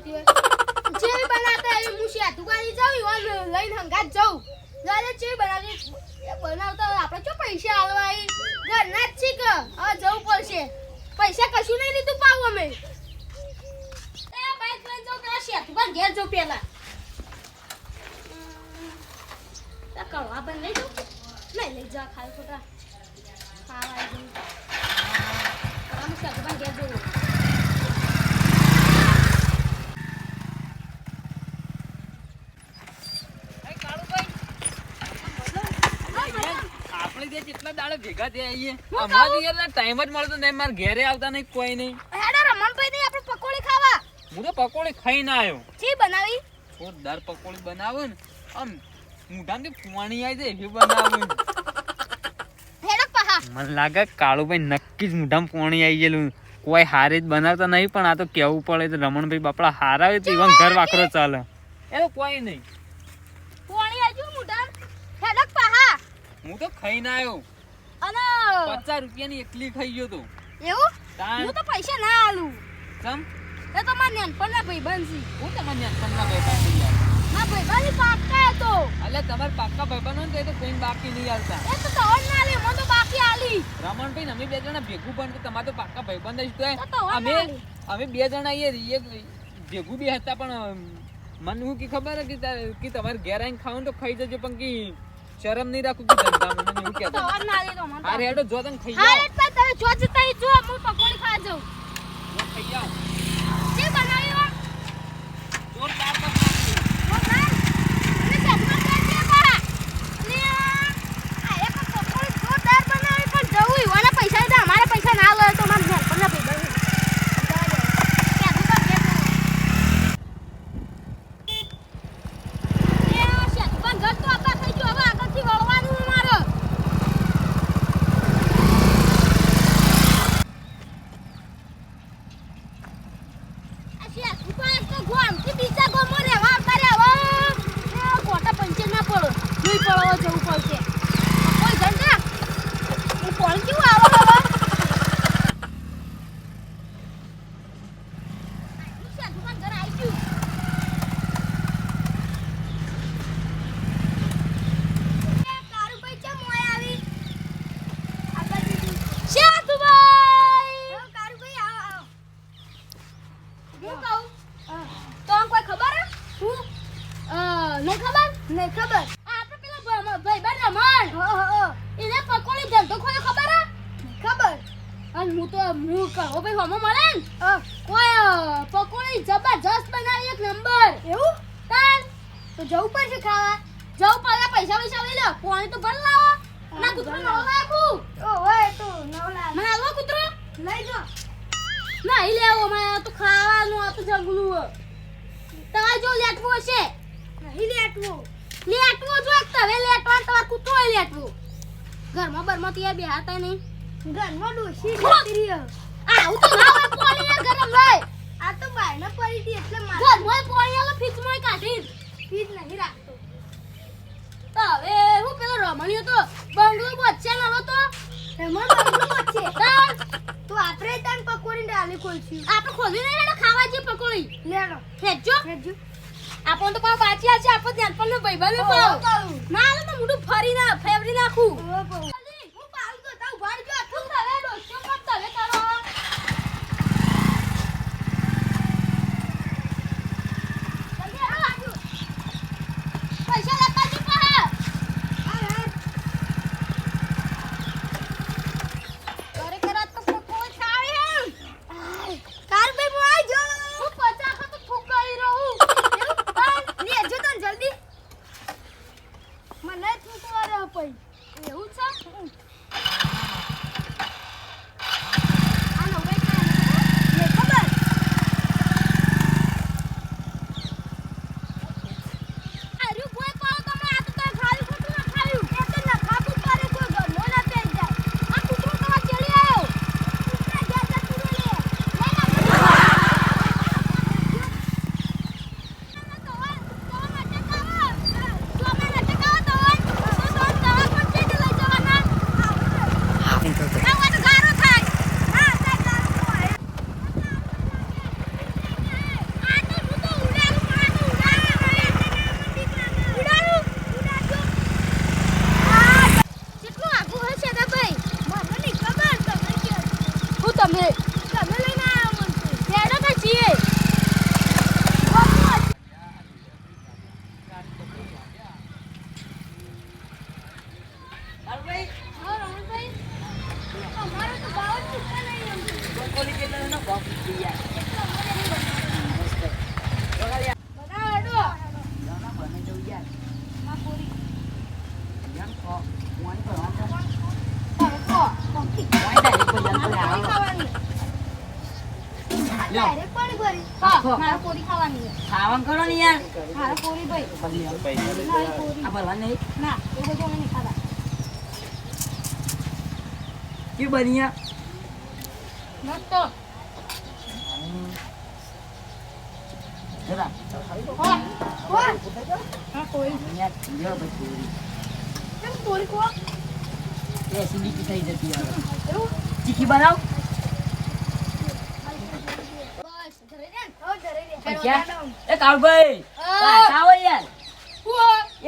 બનાવતી હોય જેવી બનાવતા એવી શેઠું કરી જાઉં? ઈવન લઈને હંગાત જાઉં. દાદા ચેવી બનાવી બનાવતા આપણે શું પૈસા આલવા એ ઘરના જ છે કે? હવે જવું પડશે. પૈસા કશું નહીં લીધું પાવું અમે. એ બાઈક લઈને જાઉં પેલા શેઠું પર ઘેર જાઉં તો કળવા પણ લઈ જાઉં. નહીં, લઈ જા ખાલી ખોટા. ખાવા આવી જાઉં આમ શેઠું પર ઘેર જાઉં આપણે જે કેટલા દાડે ભેગા થયા આવીએ અમારે યાર ટાઈમ જ મળતો નહીં મારે ઘેરે આવતા નહીં કોઈ નહીં. હેડો રમણભાઈ નહીં આપણે પકોડી ખાવા. હું તો પકોડી ખાઈને આવ્યો. ચી બનાવી? જોરદાર પકોડી બનાવો ને. આમ મોઢામાંથી ફુવાણી આવી જાય એવી બનાવું મને લાગે કાળુભાઈ નક્કી જ મોઢામાં પોણી આવી ગયેલું કોઈ હારે જ બનાવતા નહીં પણ આ તો કેવું પડે તો રમણભાઈ બાપડા હારાવે તો ઈવન ઘર વાકરો ચાલે. એ કોઈ નહીં. પોણી આજુ મુઢા હેડો પાહા. હું તો ખાઈને આવ્યો. અને પચાસ રૂપિયાની એકલી ખાઈ ગયો તું. એવું? હું તો પૈસા ના આલું. ચમ? એ તો મારા નેનપણના ભાઈબંધ છે હું તમને નેનપણના ભાઈબંધ છું યાર. ના ભાઈબંધ પાક્કા હતો. એટલે તમારે પાક્કા ભાઈબંધ હોય તો કોઈ બાકી નહીં આલતા એ તો તવન ના લે મને તો બાકી આલી. રમણ ભાઈ અમે બે જણા ભેગું પણ તો તમાર તો પાક્કા ભાઈબંધ જ તો અમે અમે બે જણા એ ભેગું બી હતા પણ મને હું કી ખબર હે કે કે તમારે ઘેર આવીને ખાવું તો ખાઈ જજો પણ કે શરમ નહીં રાખું કે ધંધામાં. એવું કહેતા તવન ના લે તો મને હા રેડો જો તને ખાઈ હા આવો એટલે તમે જો જતા જો હું પકોડી ખાવા જાઉં જો ખાઈ આવો ચી બનાવી હો જોરદાર બનાવી. ભગવાન અને સપના કરજે પા ને આ એક પકોડી જોરદાર બનાવી પણ જવું ઈવાના પૈસા લીધા અમારા પૈસા ના લે તો મારા નેનપણના ભાઈબંધ જવું પડશે કોઈ ઘંટા એ કોણ કેવું આવો હવે દુકાન ઘર આવી ગયું હું તો હું કહો ભાઈ હમો મળે ને કોઈ અ, પકોડી જબરજસ્ત બનાવી એક નંબર એવું તાન તો ખાવા જવું પડે પૈસા પૈસા લઈ લો. પાણી તો ભર લાવો. ના કૂતરો નવો લાગુ ઓય તું નવો લાખ મને કૂતરો? લઈ જો. ના ઈ લેવો મને તો ખાવાનું આ તો જંગલું. તમારે જો લેટવો છે નહીં લેટવો. લેટવો જો તમે લેટવા તમારે કૂતરો લેટવું. ઘરમાં બરમાં તો યાર બેહાતા નહીં. ઘરમાં ડોસી જતી આવું તો ના હોય ને ગરમ હોય આ તો બાયને પડી હતી એટલે મારે ઘરમાં પાણી આલો ફ્રીજમાં કાઢી ફ્રીજ નહીં રાખતો તો હવે હું પેલો રમણીયો તો બંગલો વચ્ચે નવો તો. રમણ બંગલો બચ્ચે તો આપણે તન પકોડી ડાલી ખોલશું. આપણે ખોલી નહીં હેડો ખાવા જે પકોડી. લેડો હેજો ખેંચો આપણ તો પાવ બાચ્યા છે આપણે ધ્યાન પણ ભાઈ ભાઈ ના તો મોઢું ફરી ના ફેવરી નાખું હું પાલ તો તાવ ભાર જો તું તવે ડોસ્યો પણ તવે કરો જલ્દી આવો આજુ પૈસા લેતા જી પા અરે કરા તો કોઈ ખાવે એમ કાર બે મો આઈ જો હું પચા ખા તો ફૂકાઈ રહું એવું પણ લેજો તન જલ્દી મને તું તો અરે પઈ એવું છે તમે તમે લઈને આવ્યા મને હેડો તો છીએ કાળુભાઈ, હા રમણભાઈ અમારો તો ભાવ જ પૂછતા નહીં એમ. બકોલી કેટલા એનો ભાવ પૂછી યાર. બધા હેડો ના, બને જવું યાર. માં પૂરી જેમ ખો, પોણી ભરવાનું છે. તડકો પંખી પોણી direct ભરવાનું છે. પૂરી આવો. ખાવાની કરો ને યાર મારે પૂરી ભાઈ આ નહીં ના એ બધું અમે ખાતા મસ્ત જરા. હા હા હા પૂરી યાર, લ્યો ભાઈ પૂરી. કેમ પૂરી ખો એ acidity થઈ જતી હવે. એવું ચીકી ધરે દે ને.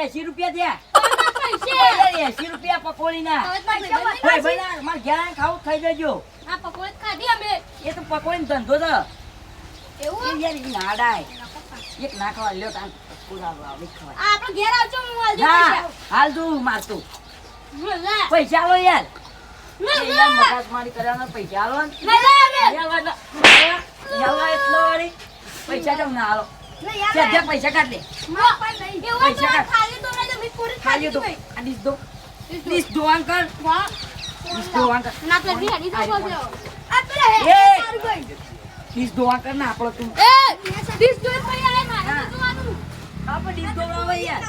એસી રૂપિયા રૂપિયા કરશી. ભાઈ મારે ખાવું ખાઈ જજો આ પકોડી એ તો પકોડીનો ધંધો છે એવું? યાર ઈ ના એક ના લ્યો તાન. પૂરા આવે ખવાય આ આપણો ઘેર આવજો હું આલજો ના પૈસા. હાલ તું મારતું. પૈસા આલો યાર. યાર પૈસા વાળા એટલો વાળી. પૈસા કેમ ના આલો. પૈસા કાઢ લે. પૈસા કાઢ. ખાલી તો આ ડીશ દો ડીશ ડીશ ના. આ પેલા હે-. ડીશ ધોવા કર ને આપણે તું એ, ડીશ ધોઈ પડી આય મારે. તો જોવાનું. આપણે ડીશ ધોવડાવો યાર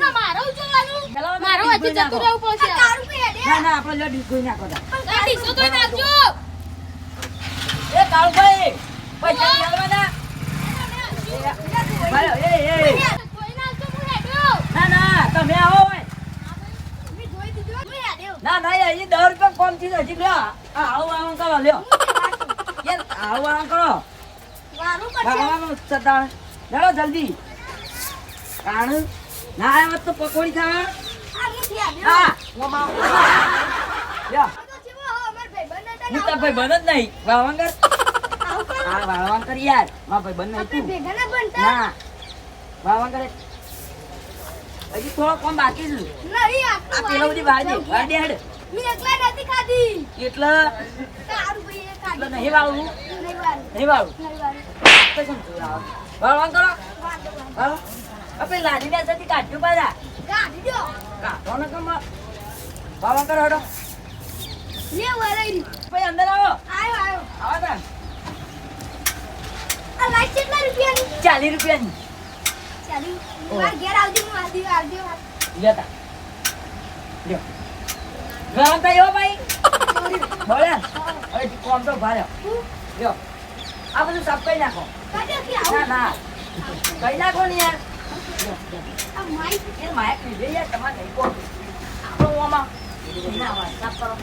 ના, મારો જોવાનું. મારો આજે જતું રહેવું પડશે. ના ના આપણે લ્યો ડીશ ધોઈ નાખો તાર. ડીશ ધોઈ નાખજો. એ કાળુભાઈ પૈસા લેવાના ભાઈ, એ એ ધોઈ નાખજો, હું હેડ્યો. ના ના તમે આવો હોય મેં જોઈ દીધું. હું હેડ્યો. ના ના એ દસ રૂપિયા કોમથી હજી લ્યો આવું આવું કરો લ્યો યાર આવું આવું કરો વારું પડશે. ખાવાનું ચાલો જલ્દી. કાણ ના આવ્યો તો પકોડી ખાવા. હા. હું તો ભાઈ બન જ નહીં. કરો. હા વાળવાંગર યાર. મા ભાઈ બન નહીં તું ભેગા ના. બનતા. ના વાળવાંગર હજી થોડો કોમ બાકી છે. નહીં, આ પેલો બધી વાળી દે હેડ. મેં એકલા નથી ખાધી. એટલે? તારું ભાઈ ખાધી. નહીં વાળું. નહીં વાળું. નહીં વાળવું કેમ જોડાવો? વાળવાંગ કરો. આપણે લાદી ને જતી કાઢ્યું પાછા કાઢી ને કમ વાળવાંગ કરો હેડો. લે વરાઈ. ભાઈ અંદર આવો. આયો, આયો. આવો તા આ લાઈટ કેટલા રૂપિયાની? ચાલીસ રૂપિયાની. ચાલી. ઓ. મારા ઘેર આવજે, હું આલજી, આલજી. લેતા લ્યો ગરમ થયો ભાઈ. બોલે. હવે કોમ તો ભારે. હું? લ્યો. આ બધું સાફ કરી નાખો. ના ના. કરી નાખો ને યાર. માયક લીધે યાર તમારે નહીં કહો આપણો સાફ કરો.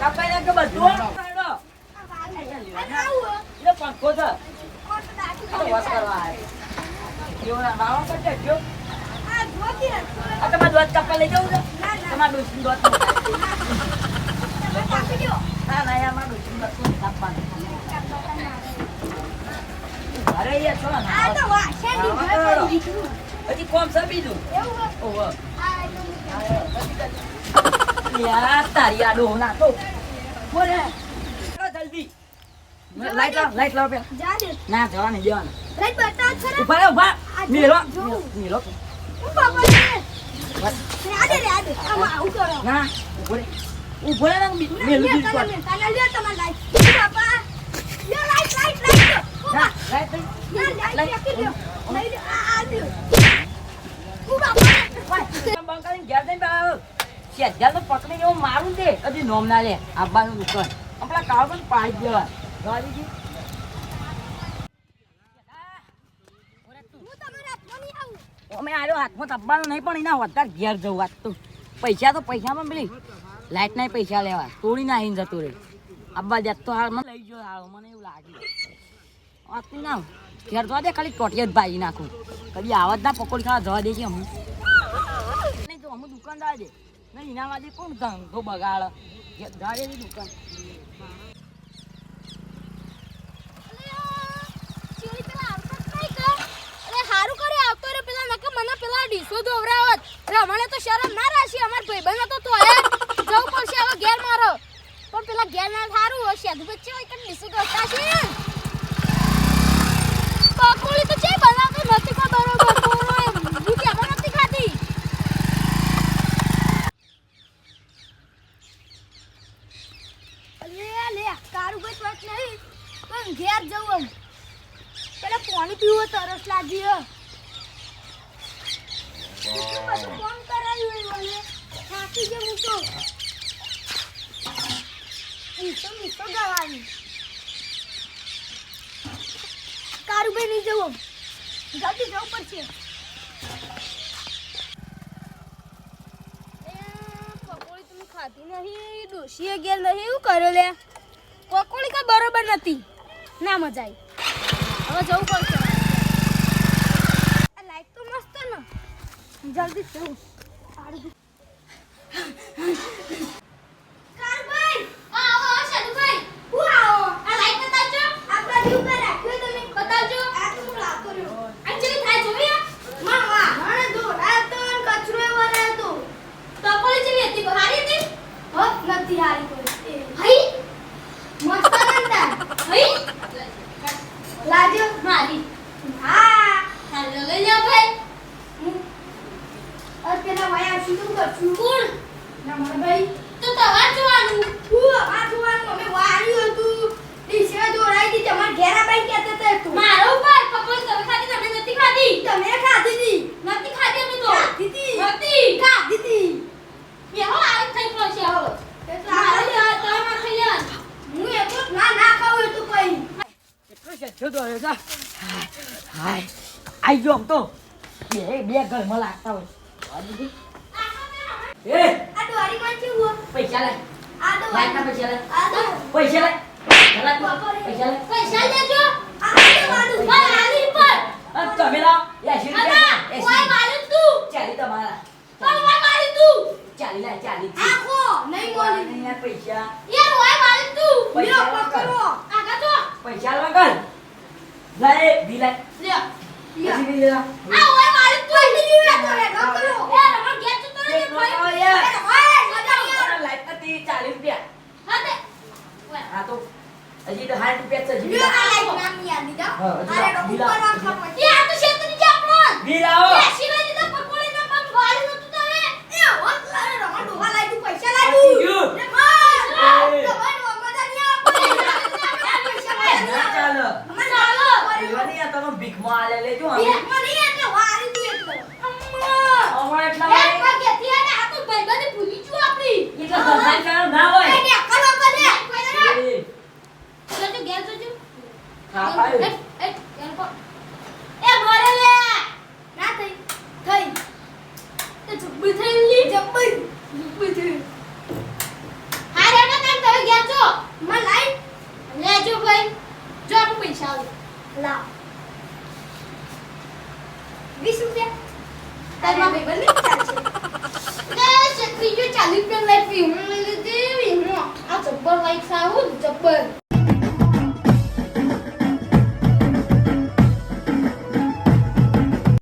સાફ કરી બધું પંખો છે. વોશ કરવા કેવો ના માવા કરશે જો આ તમારે દોત કાપવા લઈ જવું છે. તમારે દોત. ના ના. યાર મારું દોત કાપવાનું. અરે યાર છો ને આ તો. કરી દીધું. હજી કોમ છે બીજું એવું? ઓહો યાર તારી આડો ડોહ નાખો બોલે. જલ્દી લાઈટ લાવ લાઈટ લાવ પેલા જા દે. ના જવાની દેવાના લાઈટ બતાવ ખરા. ઊભા ઊભા આવું કરો. ના ઊભો રે ઊભો રે ને મેલું બીજું લ્યો તમારી લાઈટ, લાઈટ. હું ના બા- લાઈટ લઈ લ્યો. હું મારું દે હજી નોમ ના લે આબાનું દુકાન આપણા કાળ પણ પાડી દેવા ગાડીજી. અમે આર્યો હાથમાં તબ્બાનો નહીં પણ એના વધારે ઘેર જવું વાત તો પૈસા તો પૈસામાં પેલી લાઈટ ના પૈસા લેવા તોડી નાખીને જતું રહે અબ્બા જાત તો હાલ મને લઈ જો હાલ મને એવું લાગ્યું વાંચતું ના ઘેર જવા દે ખાલી ટોટીએ જ ભાજી નાખું. કદી આવા જ ના પકોડી ખાવા જવા દે છે હું નહીં તો અમે દુકાનદાર દે. નહીં, એના વાજે કોણ ધંધો બગાડ? ધારે દુકાન. તો શરમ ના રાશી અમાર ભાઈબંધ હતો તો હે. જવું પડશે હવે ઘેર મારો. પણ પેલા ઘેર ના સારું હશે દુબચ્ચે હોય કે ડીસો ગોતા છે જવું જલ્દી જવું પડશે પકોડી તમે ખાધી નહીં, ડોશીએ ઘેર નહીં, એવું કર્યો લે. પકોડી બરોબર નથી. ના મજા આવી હવે જવું પડશે. લાઈટ તો મસ્ત ને. જલ્દી જવું. કારુભાઈ આવો આવો શાલુભાઈ હું આવો આ લાઈટ બતાવજો આપણા જીવ પર રાખ્યો તમે બતાવજો આ તો હું લાવતો રહ્યો આ જેવી થાય જોયા માં માં મને દો આ તો કચરો એવો રહેતો ટપોલી જેવી હતી હારી હતી હો નથી હારી કોઈ હઈ મસ્ત નંદા હઈ લાજો મારી હા હાલો લઈ લો ભાઈ અત્યારે વાયા શું કરશું કોણ રમણભાઈ તો તમાર જોવાનું. હું આ જોવાનું. અમે વાર્યું હતું. ડીશે દોરાઈ દી તમાર ઘેરા ભાઈ કહેતા હતા તું. મારો ભાઈ પપ્પા તમે ખાધી? તમે નથી ખાધી? તમે ખાધી દી નથી ખાધી અમે તો. ખાધી દી નથી. ખાધી દી બેહો આ થઈ ગયો છે હો હું એકલો ના ના ખાવ એ તો કઈ એટલો જો દોડ્યો જા હાય આઈ ગયો તો. બે બે ઘરમાં લાગતા હોય. એ! આ દોરી માં કેવું પૈસા લે આ તો લાઈટના પૈસા લે આ તો પૈસા લે ચલા તું, પૈસા લે પૈસા લેજો. આ તો મારું ભાઈ આલી પર. આ તમે લાવ. એસી અલા રૂપિયા ઓય એસી. મારું તું. ચાલી તમારા. પણ ઓય મારું તું. ચાલી લે ચાલી. આખો નહીં બોલી. નહીં પૈસા. યાર ઓય મારું તું. પૈસા પકડો. આગા તો પૈસા લો કર. લાય દી લાય. લ્યો એસી દી લે આ ઓય મારું તું. જીવે તો રે પકડો હજી તો સાઠ રૂપિયા છે લ્યો આ નામ યાદ દીધા અરે ઉપર રાખવા એ આ તો શેતરી કે આપણો બિલ આવો એ સિવાય દીધા પકોડી ના પણ વાળી નતું તમે એ હોત લારે રમણ ડોહા લાઈ તું પૈસા લાઈ ગયું. લે માર એ. તમારો મજા નહીં આપે પૈસા લાઈ ના ચાલો અમને ચાલો એવા નહીં આ તમે ભીખમાં આલે લેજો બે અમે મને એટલે વારી તું એટલે અમ્મા અમારે એટલા એક વાગે- વાગે થી આને આ તો ભાઈબંધ ભૂલી છું આપણી એટલા સરકારી કામ ના હોય એ ને કરો કરે કોઈ ના એ, જોજો ઘેર જોજો હા પાડ્યું. એ એ ઘેર પર એ મોરે લે ના થઈ થઈ તે જબ્બી થઈ લી જબ્બી જબ્બી થઈ હા રે ના કામ તમે ઘેર જો. માં લાઈ લેજો ભાઈ. જો આપું પૈસા આલો. લા. વીસ રૂપિયા. તારમાં ભાઈ બંને ચાલશે લે છત્રી જો ચાલીસ રૂપિયા લઈ પી હું લીધી. હું આ જબ્બર લાઈક સારું જબ્બર.